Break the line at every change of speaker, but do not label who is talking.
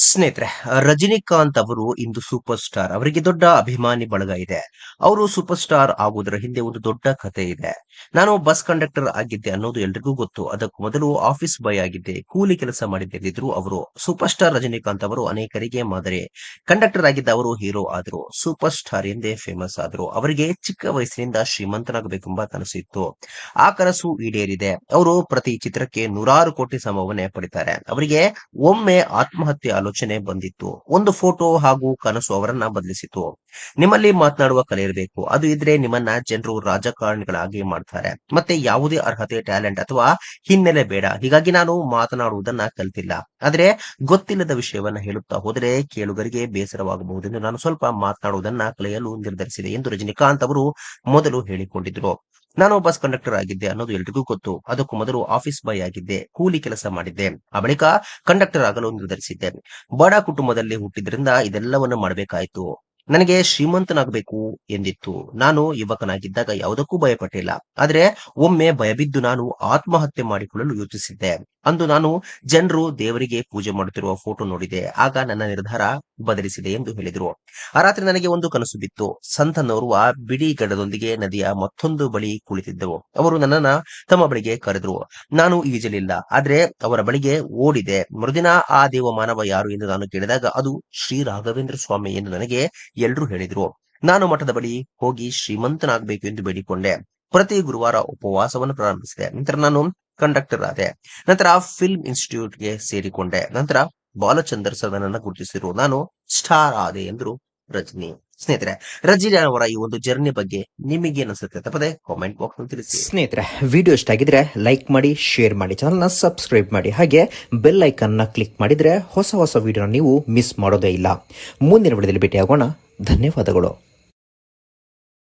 ಸ್ನೇಹಿತರೆ, ರಜನಿಕಾಂತ್ ಅವರು ಇಂದು super star ಅವರಿಗೆ ದೊಡ್ಡ ಅಭಿಮಾನಿ ಬಳಗ ಇದೆ ಅವರು ಸೂಪರ್ ಸ್ಟಾರ್ ಆಗುವುದರ ಹಿಂದೆ ಒಂದು ದೊಡ್ಡ ಕಥೆ ಇದೆ. ನಾನು ಬಸ್ ಕಂಡಕ್ಟರ್ ಆಗಿದ್ದೆ ಅನ್ನೋದು ಎಲ್ರಿಗೂ ಗೊತ್ತು. ಅದಕ್ಕೂ ಮೊದಲು ಆಫೀಸ್ ಬಾಯ್ ಆಗಿದ್ದೆ. ಕೂಲಿ ಕೆಲಸ ಮಾಡಿದ್ದೆ ಎಂದಿದ್ರು ಅವರು. ಸೂಪರ್ ಸ್ಟಾರ್ ರಜನಿಕಾಂತ್ ಅವರು ಅನೇಕರಿಗೆ ಮಾದರಿ. ಕಂಡಕ್ಟರ್ ಆಗಿದ್ದ ಅವರು ಹೀರೋ ಆದರು. ಸೂಪರ್ ಸ್ಟಾರ್ ಎಂದೇ ಫೇಮಸ್ ಆದರು. ಅವರಿಗೆ ಚಿಕ್ಕ ವಯಸ್ಸಿನಿಂದ ಶ್ರೀಮಂತನಾಗಬೇಕೆಂಬ ಕನಸು ಇತ್ತು. ಆ ಕನಸು ಈಡೇರಿದೆ. ಅವರು ಪ್ರತಿ ಚಿತ್ರಕ್ಕೆ ನೂರಾರು ಕೋಟಿ ಸಂಭಾವನೆ ಪಡಿತಾರೆ. ಅವರಿಗೆ ಒಮ್ಮೆ ಆತ್ಮಹತ್ಯೆ ಆಲೋಚನೆ ಬಂದಿತ್ತು. ಒಂದು ಫೋಟೋ ಹಾಗೂ ಕನಸು ಅವರನ್ನ ಬದಲಿಸಿತು. ನಿಮ್ಮಲ್ಲಿ ಮಾತನಾಡುವ ಕಲೆ ಇರಬೇಕು. ಅದು ಇದ್ರೆ ನಿಮ್ಮನ್ನ ಜನರು ರಾಜಕಾರಣಿಗಳಾಗಿ ಮಾಡ್ತಾರೆ. ಮತ್ತೆ ಯಾವುದೇ ಅರ್ಹತೆ, ಟ್ಯಾಲೆಂಟ್ ಅಥವಾ ಹಿನ್ನೆಲೆ ಬೇಡ. ಹೀಗಾಗಿ ನಾನು ಮಾತನಾಡುವುದನ್ನ ಕಲಿತಿಲ್ಲ. ಆದ್ರೆ ಗೊತ್ತಿಲ್ಲದ ವಿಷಯವನ್ನ ಹೇಳುತ್ತಾ ಹೋದರೆ ಕೇಳುಗರಿಗೆ ಬೇಸರವಾಗಬಹುದೆಂದು ನಾನು ಸ್ವಲ್ಪ ಮಾತನಾಡುವುದನ್ನ ಕಲಿಯಲು ನಿರ್ಧರಿಸಿದೆ ಎಂದು ರಜನಿಕಾಂತ್ ಅವರು ಮೊದಲು ಹೇಳಿಕೊಂಡಿದ್ರು. ನಾನು ಬಸ್ ಕಂಡಕ್ಟರ್ ಆಗಿದ್ದೆ ಅನ್ನೋದು ಎಲ್ರಿಗೂ ಗೊತ್ತು. ಅದಕ್ಕೂ ಮೊದಲು ಆಫೀಸ್ ಬಾಯ್ ಆಗಿದ್ದೆ, ಕೂಲಿ ಕೆಲಸ ಮಾಡಿದ್ದೆ. ಆ ಬಳಿಕ ಕಂಡಕ್ಟರ್ ಆಗಲು ನಿರ್ಧರಿಸಿದ್ದೆ. ಬಡ ಕುಟುಂಬದಲ್ಲಿ ಹುಟ್ಟಿದ್ರಿಂದ ಇದೆಲ್ಲವನ್ನು ಮಾಡಬೇಕಾಯ್ತು. ನನಗೆ ಶ್ರೀಮಂತನಾಗಬೇಕು ಎಂದಿತ್ತು. ನಾನು ಯುವಕನಾಗಿದ್ದಾಗ ಯಾವುದಕ್ಕೂ ಭಯಪಟ್ಟಿಲ್ಲ. ಆದ್ರೆ ಒಮ್ಮೆ ಭಯಬಿದ್ದು ನಾನು ಆತ್ಮಹತ್ಯೆ ಮಾಡಿಕೊಳ್ಳಲು ಯೋಚಿಸಿದ್ದೆ. ಅಂದು ನಾನು ಜನರು ದೇವರಿಗೆ ಪೂಜೆ ಮಾಡುತ್ತಿರುವ ಫೋಟೋ ನೋಡಿದೆ. ಆಗ ನನ್ನ ನಿರ್ಧಾರ ಬದಲಿಸಿದೆ ಎಂದು ಹೇಳಿದರು. ಆ ರಾತ್ರಿ ನನಗೆ ಒಂದು ಕನಸು ಬಿತ್ತು. ಸಂತನೋರ್ವ ಬಿಡಿ ಗಡದೊಂದಿಗೆ ನದಿಯ ಮತ್ತೊಂದು ಬಳಿ ಕುಳಿತಿದ್ದವು ಅವರು ನನ್ನನ್ನ ತಮ್ಮ ಬಳಿಗೆ ಕರೆದರು. ನಾನು ಈಜಲಿಲ್ಲ. ಆದ್ರೆ ಅವರ ಬಳಿಗೆ ಓಡಿದೆ. ಮರುದಿನ ಆ ದೇವ ಮಾನವ ಯಾರು ಎಂದು ನಾನು ಕೇಳಿದಾಗ ಅದು ಶ್ರೀ ರಾಘವೇಂದ್ರ ಸ್ವಾಮಿ ಎಂದು ನನಗೆ ಎಲ್ಲರೂ ಹೇಳಿದ್ರು, ನಾನು ಮಠದ ಬಳಿ ಹೋಗಿ ಶ್ರೀಮಂತನಾಗಬೇಕು ಎಂದು ಬೇಡಿಕೊಂಡೆ. ಪ್ರತಿ ಗುರುವಾರ ಉಪವಾಸವನ್ನು ಪ್ರಾರಂಭಿಸಿದೆ. ನಂತರ ನಾನು ಕಂಡಕ್ಟರ್ ಆದೆ ನಂತರ ಫಿಲ್ಮ್ ಇನ್ಸ್ಟಿಟ್ಯೂಟ್ಗೆ ಸೇರಿಕೊಂಡೆ. ನಂತರ ಬಾಲಚಂದರ್ ಸರ್ ನನ್ನ ಗುರುತಿಸಿದ್ರು. ನಾನು ಸ್ಟಾರ್ ಆದೆ ಎಂದರು ರಜನಿ. ಸ್ನೇಹಿತರೆ, ರಜನಿ ಅವರ ಈ ಒಂದು ಜರ್ನಿ ಬಗ್ಗೆ ನಿಮಗೆ ಅನಿಸುತ್ತೆ ತಪ್ಪದೆ ಕಾಮೆಂಟ್ ಬಾಕ್ಸ್ ತಿಳಿಸಿ.
ಸ್ನೇಹಿತರೆ ವಿಡಿಯೋ ಇಷ್ಟ ಆಗಿದ್ರೆ ಲೈಕ್ ಮಾಡಿ ಶೇರ್ ಮಾಡಿ ಚಾನಲ್ನ ಸಬ್ಸ್ಕ್ರೈಬ್ ಮಾಡಿ. ಹಾಗೆ ಬೆಲ್ ಐಕನ್ನ ಕ್ಲಿಕ್ ಮಾಡಿದ್ರೆ ಹೊಸ ಹೊಸ ವಿಡಿಯೋನ ನೀವು ಮಿಸ್ ಮಾಡೋದೇ ಇಲ್ಲ. ಮುಂದಿನ ವಿಡಿಯೋದಲ್ಲಿ ಭೇಟಿಯಾಗೋಣ. ಧನ್ಯವಾದಗಳು.